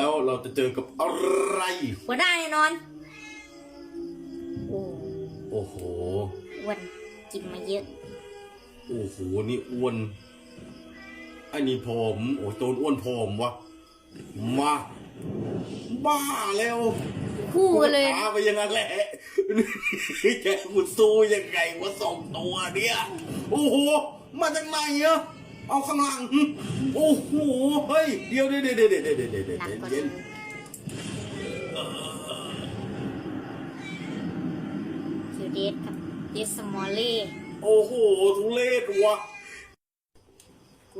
แล้วเราจะเจอกับอะไร หัวหน้าแน่นอน โอ้โอ้โห อ้วนกินมาเยอะ โอ้โห นี่อ้วนไอ้นี่ผอมโอ้ยโจนอ้วนผอมวะ มา บ้าแล้วคู่กันเลยพาไปอยังนั้นแหละแกมุดสู้ยังไงวะสองตัวเนี่ย โอ้โห มาจากไหนอะ เอาข้างหลังโอ้โห เฮ้ย เดี๋ยวเดี๋ยวเดี๋ยวเดี๋ยวเดี๋ยวเดี๋ยวเดี๋ยวเดี๋ยวหนักกว่าเย็นคิวเดสกับเดสมอลเล่โอ้โห ทุเรศวะ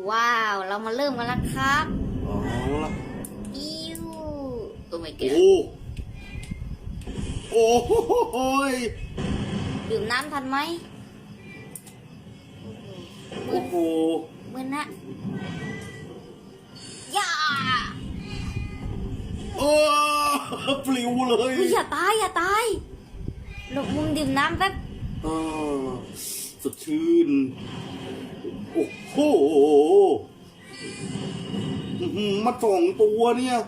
ว้าว เรามาเริ่มกันแล้วครับเอาละ อิวโอ้ my โอ้ god โอ้โหยดื่มน้ำทันไหม ลิวเลยอุ๊ยอย่าตายอย่าตายหลบมุมดื่มน้ำแป๊บเออสดชื่น โอ้โหอื้อหือมาสองตัวเนี่ย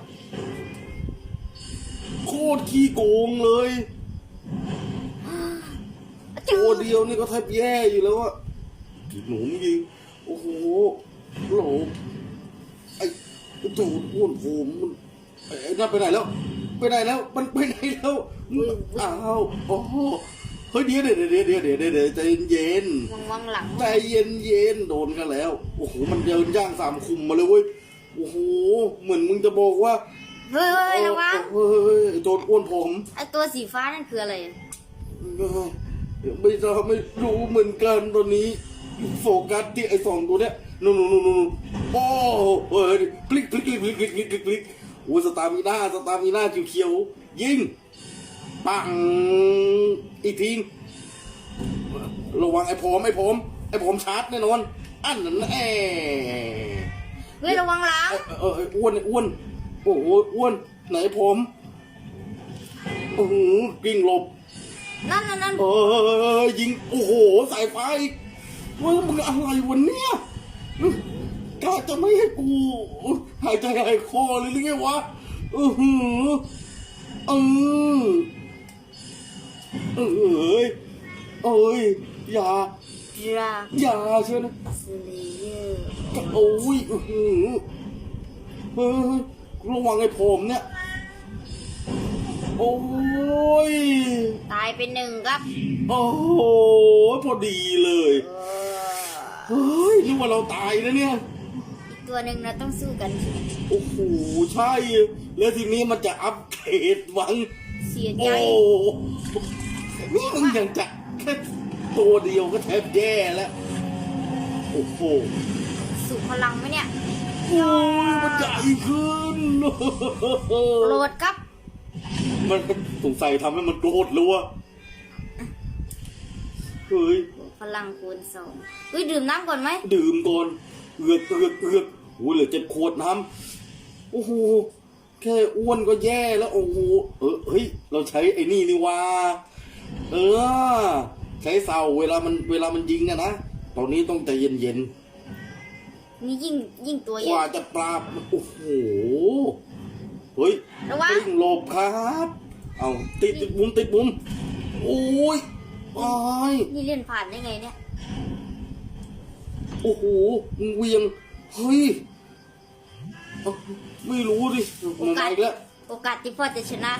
โคตรขี้โกงเลย จืตัวดเดียวนี่ก็แทบแย่อยู่แล้วอะจีบหนูจริง โอ้โหโหลไอ้ไอ้ตูดอ้วนผมมันไอ้ไอ้นั่นไปไหนแล้ว ไปไหนแล้ว มันไปไหนแล้วอ้าวโอ้โหเฮ้ยเดี๋ยวเดี๋ยวเดี๋ยวเดี๋ยวเดี๋ยวเดี๋ยวใจเย็นวังวังหลังใจเย็นเย็นโดนกันแล้วโอ้โหมันเดินย่างสามคุมมาเลยเว้ยโอ้โหเหมือนมึงจะบอกว่าเฮ้ยระวังเฮ้ยโดนอ้วนผมไอตัวสีฟ้านั่นคืออะไรไม่ทราบไม่รู้เหมือนกันตอนนี้ โฟกัสที่ไอ้สองตัวเนี้ยนู่นนู่นนู่นโอ้เฮ้ยคลิกคลิกคลิกคลิกคลิกคลิก อ้ยสตาร์มีหน้าสตาร์มีหน้าเขียวๆยิง ปัง อีกทีระวังไอ้ผมไอ้ผมไอ้ผมชาร์จแน่นอน อันนั้นแน่เฮ้ยระวังหลังเออเอออ้วนไอ้อ้วน โอ้โหอ้วน ไหนผมโอ้โหกิ้งหลบ นั่นนั่นนั่นเออยิง โอ้โห สายไฟอีกเว่ามึงอะไรวันเนี้ยกาจะไม่ให้กูหายใจหายคอเลยหรือไงวะเออหือเออเอ้ยเอ้ยอย่าดราอย่าเชียวนะสเลเยอร์โอ้ยอื้อหือเฮ้ยระวังไอ้ผมเนี่ยโอ้ยตายไปหนึ่งครับ โอ้โหพอดีเลยเออเฮ้ยนึกว่าเราตายนะเนี่ยอีก ตัวหนึ่งเราต้องสู้กันโอ้โหใช่ แล้วทีนี้มันจะอัปเกรดวังเสียใจโอ้นี่มึงยังจะแค่ตัวเดียวก็แทบแย่แล้ว โอ้โหสุพลังไหมเนี่ยโอ้ยมันใหญ่ขึ้นโกรธครับ มันสงสัยทำให้มันโกรธเลยวะเฮ้ยพลังคูณสองเฮ้ยดื่มน้ำก่อนไหม ดื่มก่อนเอือกเอือกเอือก โอ้ยเหลือเจ็ดขวดน้ำโอ้โหแค่อ้วนก็แย่แล้วโอ้โหเออเฮ้ย เราใช้ไอ้นี่นี่ว่าเออ ใช้เสาเวลามันเวลามันยิงอะนะตอนนี้ต้องใจเย็นนี่ยิ่งยิ่งตัวๆใหกญ่ว่าจะปราบมันโอ้โหเฮ้ยระวังกลิ้งหลบครับเอาติดติดมุมติดมุมโอ้ยอ้ายนี่เล่นผ่านได้ไงเนี่ย โอ้โหมึงเวียง เฮ้ยเอ้า ไม่รู้ดิมันมาอีกแล้วโอกาสที่พ่อจะชนะ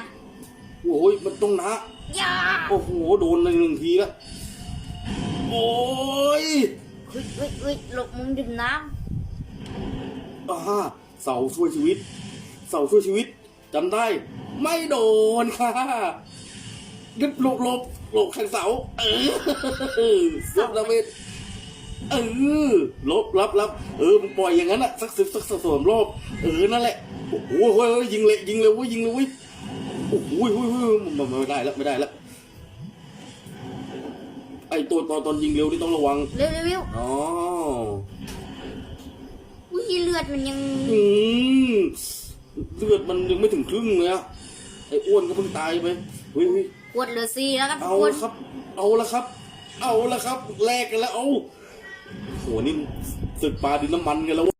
0.5โอ้ยมันต้องนะย่าโอ้โห โดนในหนึ่งทีแล้ว โอ้ยเฮ้ยเฮ้ยเฮ้ยหลบมุมดื่มน้อ่าเสาช่วยชีวิต เสาช่วยชีวิตจำได้ ไม่โดนค่ะดึบหลบหลบหลบข้างเสา เออลบดาเมจ เออลบรับรับเออมึงปล่อยอย่างนั้นอะสักสิบสักสองรอบเออนั่นแหละโอ้โหเฮ้ยเฮ้ยยิงเลยยิงเลยเว้ยยิงเลยเว้ยโอ้โหเฮ้ยเฮ้ยเฮ้ยมันมันไม่ได้แล้วไม่ได้แล้วไอตัวตอนตอนยิงเร็วนี่ต้องระวังำเร็วเร็วเร็วอ๋ออุ้ยเลือดมันยังอืมเลือดมันยังไม่ถึงครึ่งเลยอะไอ้อ้วนก็เพิ่งตายไปเฮ้ยเฮ้ยปวดเหลือซีแล้วครับทุเอากคนละครับ เอาละครับ เอาละครับแลกกันแล้วเอาโหนี่ศึกปลาดินน้ำมันกันแล้ว